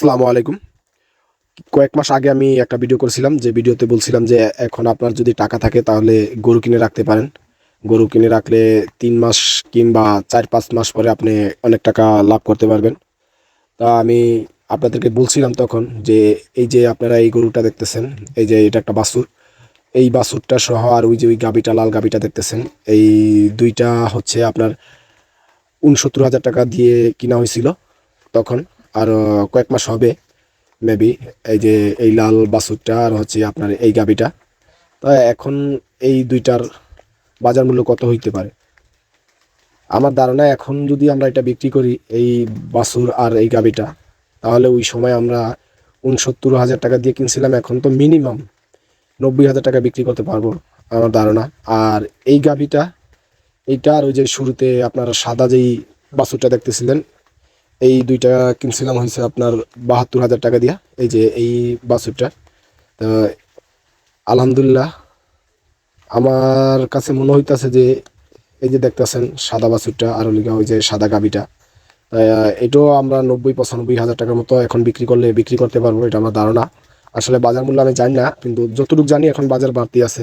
আসসালামু আলাইকুম। কয়েক মাস আগে আমি একটা ভিডিও করেছিলাম, যে ভিডিওতে বলছিলাম যে এখন আপনার যদি টাকা থাকে তাহলে গরু কিনে রাখতে পারেন। গরু কিনে রাখলে তিন মাস কিংবা চার পাঁচ মাস পরে আপনি অনেক টাকা লাভ করতে পারবেন। তা আমি আপনাদেরকে বলছিলাম তখন যে এই যে আপনারা এই গরুটা দেখতেছেন, এই যে এটা একটা বাসুর এই বাসুরটা সহ আর ওই যে ওই গাবিটা লাল গাবিটা দেখতেছেন, এই দুইটা হচ্ছে আপনার উনসত্তর হাজার টাকা দিয়ে কিনা হয়েছিল তখন। আর কয়েক মাস হবে মেবি এই যে এই লাল বাছুরটা আর হচ্ছে আপনার এই গাবিটা তা এখন এই দুইটার বাজার মূল্য কত হইতে পারে? আমার ধারণা এখন যদি আমরা এটা বিক্রি করি এই বাছুর আর এই গাবিটা তাহলে ওই সময় আমরা উনসত্তর হাজার টাকা দিয়ে কিনছিলাম, এখন তো মিনিমাম নব্বই হাজার টাকা বিক্রি করতে পারব আমার ধারণা। আর এই গাবিটা এইটা আর ওই যে শুরুতে আপনার সাদা যেই বাছুরটা দেখতেছিলেন এই দুইটা কিনছিলাম হয়েছে আপনার বাহাত্তর হাজার টাকা দিয়া, এই যে এই বাছুরটা। তো আলহামদুলিল্লাহ, আমার কাছে মনে হইতাছে যে এই যে দেখতেছেন সাদা বাছুরটা, আর ওই যে সাদা গাবিটা এটাও আমরা নব্বই পঁচানব্বই হাজার টাকার মতো এখন বিক্রি করলে বিক্রি করতে পারব, এটা আমার ধারণা। আসলে বাজার মূল্য আমি জানি না, কিন্তু যতটুকু জানি এখন বাজার বাড়তি আছে।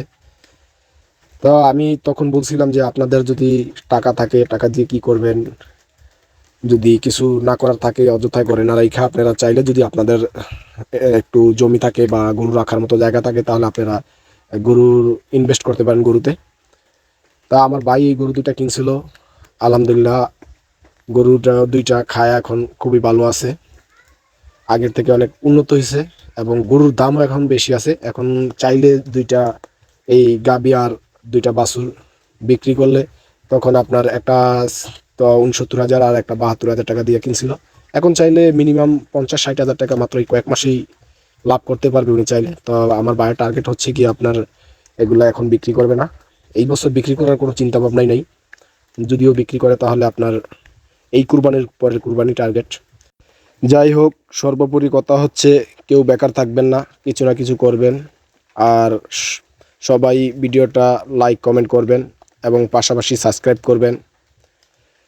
তো আমি তখন বলছিলাম যে আপনাদের যদি টাকা থাকে, টাকা দিয়ে কি করবেন যদি কিছু না করার থাকে অযথায় করে না রাইখা, আপনারা চাইলে যদি আপনাদের একটু জমি থাকে বা গরু রাখার মতো জায়গা থাকে, তাহলে আপনারা গরুর ইনভেস্ট করতে পারেন গরুতে। তা আমার ভাই এই গরু দুইটা কিনছিল। আলহামদুলিল্লাহ, গরুটা দুইটা খায় এখন খুবই ভালো আছে। আগের থেকে অনেক উন্নত হয়েছে এবং গরুর দামও এখন বেশি আছে। এখন চাইলে দুইটা, এই গাবি আর দুইটা বাছুর বিক্রি করলে তখন আপনার একটা তো উনসত্তর হাজার আর একটা বাহাত্তর হাজার টাকা দিয়ে কিনছিল। এখন চাইলে মিনিমাম পঞ্চাশ ষাট হাজার টাকা মাত্র কয়েক মাসেই লাভ করতে পারবে উনি চাইলে। তো আমার বায়ের টার্গেট হচ্ছে কি আপনার এগুলো এখন বিক্রি করবে না। এই বছর বিক্রি করার কোনো চিন্তা ভাবনাই নেই। যদিও বিক্রি করে তাহলে আপনার এই কুরবানির পরের কুরবানি টার্গেট যাই হোক, সর্বোপরি কথা হচ্ছে কেউ বেকার থাকবেন না, কিছু না কিছু করবেন। আর সবাই ভিডিওটা লাইক কমেন্ট করবেন এবং পাশাপাশি সাবস্ক্রাইব করবেন।